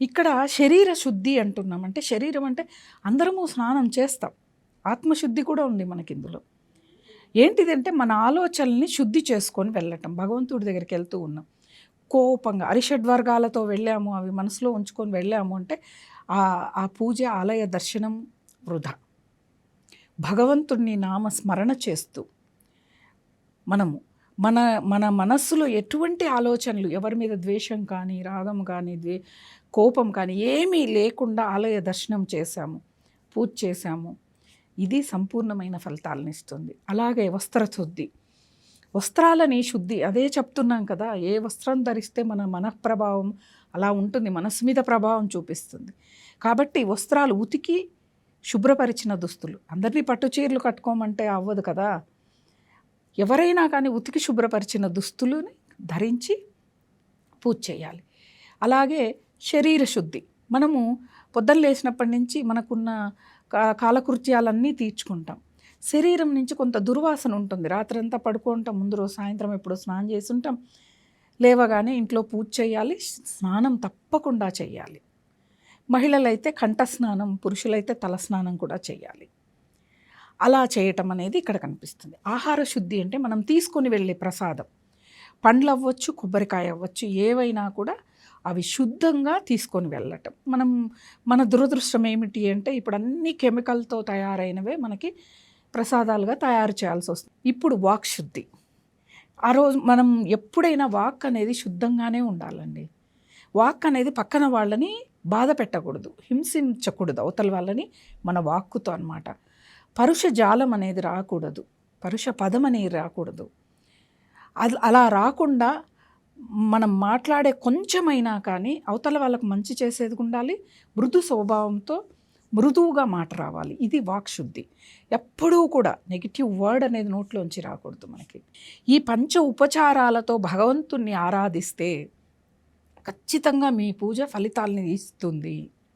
ఇక్కడ శరీర శుద్ధి అంటున్నాం. అంటే శరీరం అంటే అందరము స్నానం చేస్తాం. ఆత్మశుద్ధి కూడా ఉంది మనకి ఇందులో. ఏంటిదంటే మన ఆలోచనల్ని శుద్ధి చేసుకొని వెళ్ళటం. భగవంతుడి దగ్గరికి వెళ్తూ ఉన్నాం. కోపంగా అరిషడ్ వర్గాలతో వెళ్ళాము. అవి మనసులో ఉంచుకొని వెళ్ళాము అంటే ఆ ఆ పూజ ఆలయ దర్శనం వృధా. భగవంతుడిని నామ స్మరణ చేస్తూ మనము మన మన మనస్సులో ఎటువంటి ఆలోచనలు ఎవరి మీద ద్వేషం కానీ రాగం కానీ ద్వే కోపం కానీ ఏమీ లేకుండా ఆలయ దర్శనం చేశాము పూజ చేశాము. ఇది సంపూర్ణమైన ఫలితాలను ఇస్తుంది. అలాగే వస్త్ర శుద్ధి. వస్త్రాలని శుద్ధి అదే చెప్తున్నాం కదా ఏ వస్త్రం ధరిస్తే మన మనఃప్రభావం అలా ఉంటుంది మనసు మీద ప్రభావం చూపిస్తుంది. కాబట్టి వస్త్రాలు ఉతికి శుభ్రపరిచిన దుస్తులు. అందరినీ పట్టు చీరలు కట్టుకోమంటే అవ్వదు కదా. ఎవరైనా కానీ ఉతికి శుభ్రపరిచిన దుస్తులని ధరించి పూజ చేయాలి. అలాగే శరీర శుద్ధి. మనము పొద్దున్న లేచినప్పటి నుంచి మనకున్న కా- కాలకృత్యాలన్నీ తీర్చుకుంటాం. శరీరం నుంచి కొంత దుర్వాసన ఉంటుంది. రాత్రంతా పడుకుంటాం. ముందు రోజు సాయంత్రం ఎప్పుడో స్నానం చేసుంటాం లేవగానే ఇంట్లో పూజ చేయాలి. స్నానం తప్పకుండా చేయాలి. మహిళలైతే కంఠ స్నానం పురుషులైతే తల స్నానం కూడా చేయాలి. అలా చేయటం అనేది ఇక్కడ కనిపిస్తుంది. ఆహార శుద్ధి అంటే మనం తీసుకొని వెళ్ళే ప్రసాదం. పండ్లు అవ్వచ్చు కొబ్బరికాయ అవ్వచ్చు ఏవైనా కూడా అవి శుద్ధంగా తీసుకొని వెళ్ళటం. మనం మన దురదృష్టం ఏమిటి అంటే ఇప్పుడు అన్ని కెమికల్తో తయారైనవే మనకి ప్రసాదాలుగా తయారు చేయాల్సి వస్తుంది. ఇప్పుడు వాక్ శుద్ధి. ఆ రోజు మనం ఎప్పుడైనా వాక్ అనేది శుద్ధంగానే ఉండాలండి. వాక్ అనేది పక్కన వాళ్ళని బాధ పెట్టకూడదు. హింసించకూడదు. అవతల వాళ్ళని మన వాక్కుతో అన్నమాట. పరుష జాలం అనేది రాకూడదు. పరుష పదం అనేది రాకూడదు. అది అలా రాకుండా మనం మాట్లాడే కొంచెమైనా కానీ అవతల వాళ్ళకు మంచి చేసేది ఉండాలి మృదు స్వభావంతో మృదువుగా మాట రావాలి. ఇది వాక్ శుద్ధి ఎప్పుడూ కూడా నెగిటివ్ వర్డ్ అనేది నోట్లోంచి రాకూడదు మనకి. ఈ పంచ ఉపచారాలతో భగవంతుణ్ణి ఆరాధిస్తే ఖచ్చితంగా మీ పూజ ఫలితాలని ఇస్తుంది.